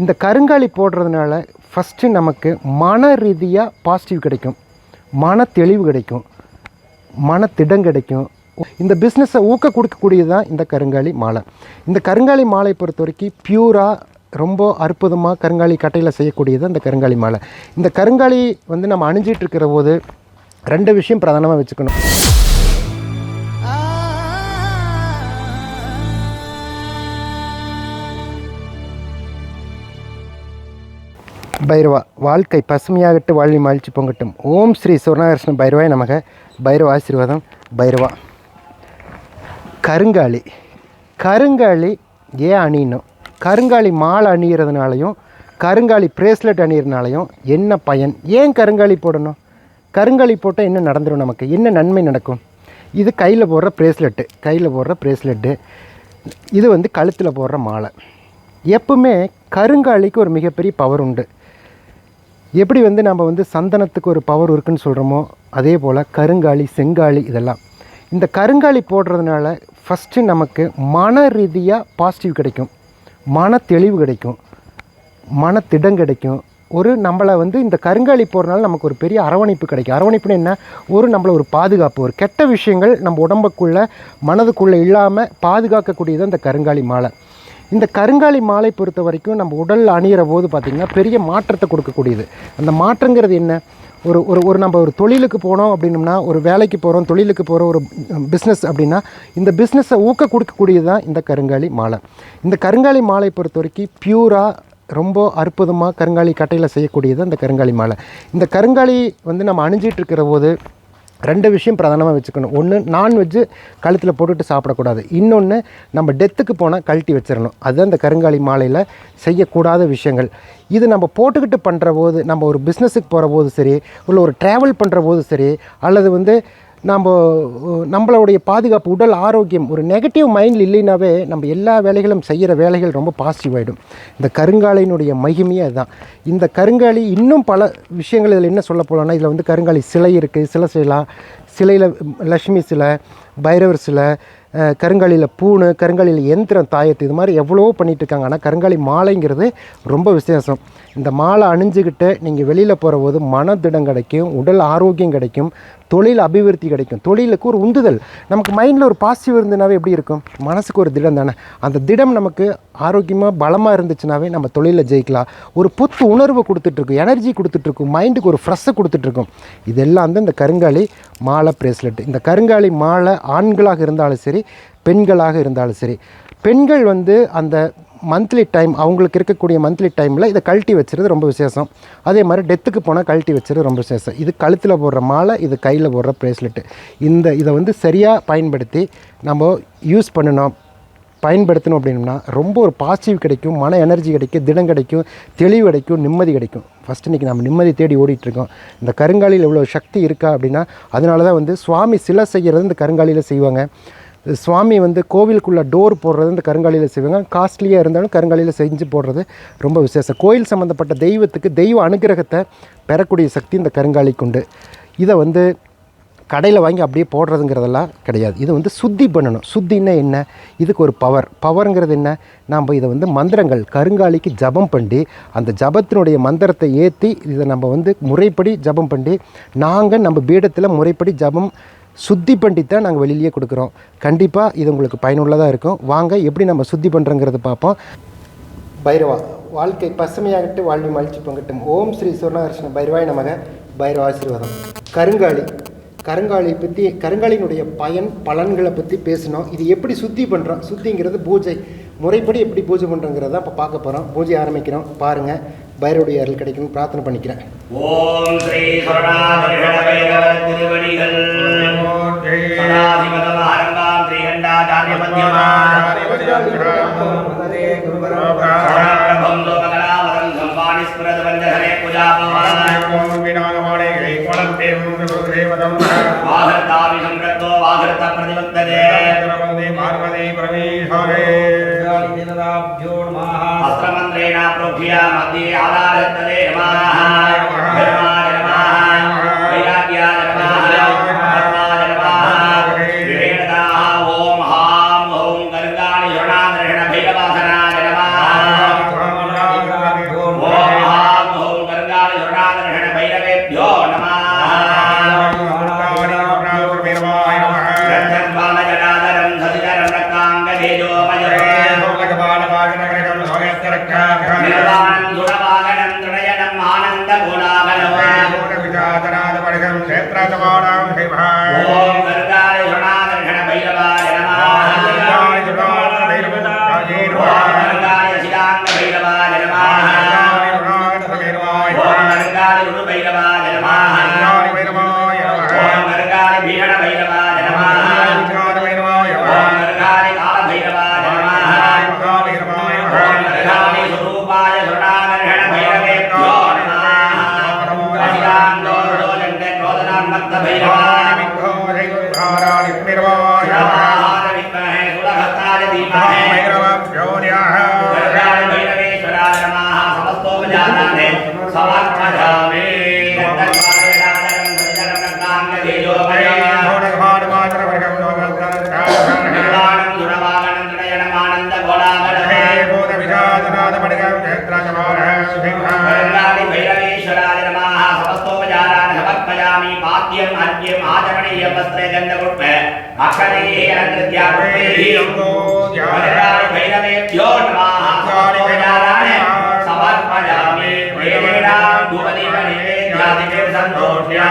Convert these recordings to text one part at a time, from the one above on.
இந்த கருங்காலி போடுறதுனால ஃபஸ்ட்டு நமக்கு மன ரீதியாக பாசிட்டிவ் கிடைக்கும். மன தெளிவு கிடைக்கும். மன திடம் கிடைக்கும். இந்த பிஸ்னஸை ஊக்க கொடுக்கக்கூடியது தான் இந்த கருங்காலி மாலை. இந்த கருங்காலி மாலை பொறுத்த வரைக்கும் பியூராக ரொம்ப அற்புதமாக கருங்காலி கட்டையில் செய்யக்கூடியது இந்த கருங்காலி மாலை. இந்த கருங்காலி வந்து நம்ம அணிஞ்சிட்டு இருக்கிற போது ரெண்டு விஷயம் பிரதானமாக வச்சுக்கணும். பைரவா. வாழ்க்கை பசுமையாகட்டு வாழ்வி மகிழ்ச்சி பொங்கட்டும். ஓம் ஸ்ரீ சுவர்ணகிருஷ்ணன் பைரவாய் நமக. பைரவ ஆசீர்வாதம் பைரவா. கருங்காலி. கருங்காலி ஏன் அணியணும்? கருங்காலி மாலை அணிகிறதுனாலையும் கருங்காலி பிரேஸ்லெட் அணியிறதுனாலையும் என்ன பயன்? ஏன் கருங்காலி போடணும்? கருங்காலி போட்டால் என்ன நடந்துடும் நமக்கு? என்ன நன்மை நடக்கும்? இது கையில் போடுற பிரேஸ்லெட்டு. கையில் போடுற பிரேஸ்லெட்டு. இது வந்து கழுத்தில் போடுற மாலை. எப்பவுமே கருங்காலிக்கு ஒரு மிகப்பெரிய பவர் உண்டு. எப்படி வந்து நம்ம வந்து சந்தனத்துக்கு ஒரு பவர் இருக்குன்னு சொல்கிறோமோ அதே போல் கருங்காலி செங்காலி இதெல்லாம். இந்த கருங்காலி போடுறதுனால ஃபஸ்ட்டு நமக்கு மன ரீதியாக பாசிட்டிவ் கிடைக்கும். மன தெளிவு கிடைக்கும். மனத்திடம் கிடைக்கும். ஒரு நம்மளை வந்து இந்த கருங்காலி போடுறதுனால நமக்கு ஒரு பெரிய அரவணைப்பு கிடைக்கும். அரவணைப்புன்னு என்ன? ஒரு நம்மளை ஒரு பாதுகாப்பு ஒரு கெட்ட விஷயங்கள் நம்ம உடம்புக்குள்ளே மனதுக்குள்ளே இல்லாமல் பாதுகாக்கக்கூடியது அந்த கருங்காலி மாலை. இந்த கருங்காலி மாலை பொறுத்த வரைக்கும் நம்ம உடல் அணிகிற போது பார்த்திங்கன்னா பெரிய மாற்றத்தை கொடுக்கக்கூடியது. அந்த மாற்றங்கிறது என்ன? ஒரு ஒரு ஒரு நம்ம ஒரு தொழிலுக்கு போனோம் அப்படின்னம்னா ஒரு வேலைக்கு போகிறோம் தொழிலுக்கு போகிறோம் ஒரு பிஸ்னஸ் அப்படின்னா இந்த பிஸ்னஸை ஊக்க கொடுக்கக்கூடியது தான் இந்த கருங்காலி மாலை. இந்த கருங்காலி மாலை பொறுத்த வரைக்கும் பியூராக ரொம்ப அற்புதமாக கருங்காலி கட்டையில் செய்யக்கூடியது அந்த கருங்காலி மாலை. இந்த கருங்காலி வந்து நம்ம அணிஞ்சிட்டு இருக்கிற போது ரெண்டு விஷயம் பிரதானமாக வச்சுக்கணும். ஒன்று நான்வெஜ்ஜு கழுத்தில் போட்டுட்டு சாப்பிடக்கூடாது. இன்னொன்று நம்ம டெத்துக்கு போனால் கழட்டி வச்சிடணும் அதுதான் இந்த கருங்காலி மாலையில் செய்யக்கூடாத விஷயங்கள். இது நம்ம போட்டுக்கிட்டு பண்ணுற போது நம்ம ஒரு பிஸ்னஸுக்கு போகிற போது சரி இல்லை ஒரு ட்ராவல் பண்ணுற போது சரி அல்லது வந்து நம்ம நம்மளுடைய பாதுகாப்பு உடல் ஆரோக்கியம் ஒரு நெகட்டிவ் மைண்டில் இல்லைனாவே நம்ம எல்லா வேலைகளும் செய்கிற வேலைகள் ரொம்ப பாசிட்டிவ் ஆகிடும் இந்த கருங்காலையினுடைய மகிமையே அதுதான். இந்த கருங்காலி இன்னும் பல விஷயங்கள் இதில் என்ன சொல்ல போகலான்னா இதில் வந்து கருங்காலி சிலை இருக்குது சிலை செய்யலாம் சிலையில் லக்ஷ்மி சிலை பைரவர் சிலை கருங்காலியில் பூணு கருங்காலியில் எந்திரம் தாயத்து இது மாதிரி எவ்வளவோ பண்ணிகிட்டு இருக்காங்க. ஆனால் கருங்காலி மாலைங்கிறது ரொம்ப விசேஷம். இந்த மாலை அணிஞ்சுக்கிட்டு நீங்கள் வெளியில் போகிற போது மனதிடம் கிடைக்கும் உடல் ஆரோக்கியம் கிடைக்கும் தொழில் அபிவிருத்தி கிடைக்கும். தொழிலுக்கு ஒரு உந்துதல். நமக்கு மைண்டில் ஒரு பாசிட்டிவ் இருந்ததுனாவே எப்படி இருக்கும்? மனசுக்கு ஒரு திடம் தானே. அந்த திடம் நமக்கு ஆரோக்கியமாக பலமாக இருந்துச்சுனாவே நம்ம தொழிலில் ஜெயிக்கலாம். ஒரு புத்து உணர்வு கொடுத்துட்ருக்கும். எனர்ஜி கொடுத்துட்ருக்கும். மைண்டுக்கு ஒரு ஃப்ரெஷ்ஷை கொடுத்துட்ருக்கும். இதெல்லாம் வந்து இந்த கருங்காலி மாலை ப்ரேஸ்லெட் இந்த கருங்காலி மாலை ஆண்களாக இருந்தாலும் சரி பெண்களாக இருந்தாலும் சரி. பெண்கள் வந்து அந்த மந்த்லி டைம் அவங்களுக்கு இருக்கக்கூடிய மந்த்லி டைமில் இதை கழட்டி வச்சுருது ரொம்ப விசேஷம். அதே மாதிரி டெத்துக்கு போனால் கழட்டி வச்சுருது ரொம்ப விசேஷம். இது கழுத்தில் போடுற மாலை இது கையில் போடுற ப்ரேஸ்லெட்டு இந்த இதை வந்து சரியாக பயன்படுத்தி நம்ம யூஸ் பண்ணணும். பயன்படுத்தணும் அப்படின்னா ரொம்ப ஒரு பாசிட்டிவ் கிடைக்கும் மன எனர்ஜி கிடைக்கும் திடம் கிடைக்கும் தெளிவு கிடைக்கும் நிம்மதி கிடைக்கும். ஃபஸ்ட்டு இன்றைக்கி நம்ம நிம்மதி தேடி ஓடிட்டுருக்கோம். இந்த கருங்காலியில் இவ்வளோ சக்தி இருக்கா அப்படின்னா அதனால தான் வந்து சுவாமி சிலை செய்கிறது இந்த கருங்காலியில் செய்வாங்க. சுவாமி வந்து கோவிலுக்குள்ளே டோர் போடுறது இந்த கருங்காலியில் செய்வாங்க. காஸ்ட்லியாக இருந்தாலும் கருங்காலியில் செஞ்சு போடுறது ரொம்ப விசேஷம். கோயில் சம்மந்தப்பட்ட தெய்வத்துக்கு தெய்வ அனுகிரகத்தை பெறக்கூடிய சக்தி இந்த கருங்காலிக்கு உண்டு. இதை வந்து கடையில் வாங்கி அப்படியே போடுறதுங்கிறதெல்லாம் கிடையாது. இது வந்து சுத்தி பண்ணணும். சுத்தின்னா என்ன? இதுக்கு ஒரு பவர் பவருங்கிறது என்ன? நாம் இதை வந்து மந்திரங்கள் கருங்காலிக்கு ஜபம் பண்ணி அந்த ஜபத்தினுடைய மந்திரத்தை ஏற்றி இதை நம்ம வந்து முறைப்படி ஜபம் பண்ணி நாங்கள் நம்ம பீடத்தில் முறைப்படி ஜபம் சுத்தி பண்ணி தான் நாங்கள் வெளியிலேயே கொடுக்குறோம். கண்டிப்பாக இது உங்களுக்கு பயனுள்ளதாக இருக்கும். வாங்க எப்படி நம்ம சுத்தி பண்ணுறோங்கிறத பார்ப்போம். பைரவா வாழ்க்கை பசுமையாகட்டு வாழ்வி மகிழ்ச்சி பங்கட்டும். ஓம் ஸ்ரீ சுவர்ணகிருஷ்ண பைரவாய் நமக. பைரவ ஆசீர்வாதம். கருங்காலி. கருங்காலியை பற்றி கருங்காலியினுடைய பயன் பலன்களை பற்றி பேசினோம் இது எப்படி சுத்தி பண்ணுறோம் சுத்திங்கிறது பூஜை. முறைப்படி எப்படி பூஜை பண்ணுறோங்கிறத இப்போ பார்க்க போகிறோம் பூஜை ஆரம்பிக்கிறோம். பாருங்கள் பைரவடைய அருள் கிடைக்கும்னு பிரார்த்தனை பண்ணிக்கிறேன். ஓம் ஸ்ரீ சொர்ணாதிபைரவர் திருவடிகள். சதாசிவதமாரங்காம் ஸ்ரீகண்டாச்சாரிய மத்தியமாம் லோககலாவரம் शताब्द्यो नमः वस्त्रमन्त्रेण प्रोभ्यामपि आदारत्तले नमः नमः नमः वैराग्या नमः आत्मा नमः विवेकदाः ॐ हां हौं गर्गाणि योणादर्शन भैरवासना नमः ॐ हां हौं गर्गाणि योणादर्शन भैरवेभ्यो नमः गुणागणवागविदातनादवर्गं क्षेत्रातमानां शिवः ॐ गरुडाय गणागण भैरवाय नमः गरुडाय गणागण भैरवाय नमः गरुडाय शिलाङ्ग भैरवाय नमः गरुडाय भैरवाय नमः गरुडाय भैरवाय नमः गरुडाय भैरवाय नमः गरुडाय भीषण भैरवाय Amen. பாத்தியம் அர்க்கியம் ஆச்சமணீயம் வஸ்திரே சமஸ்தோபச்சாரான் சமர்ப்பயாமி வேதேனாம் துவதீப நைவேத்யாதிபே சந்தோஷ்யா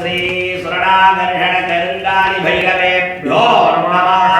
శ్రీ సురణాగర్హణ కరుండాని భైరవేభ్యో నమః.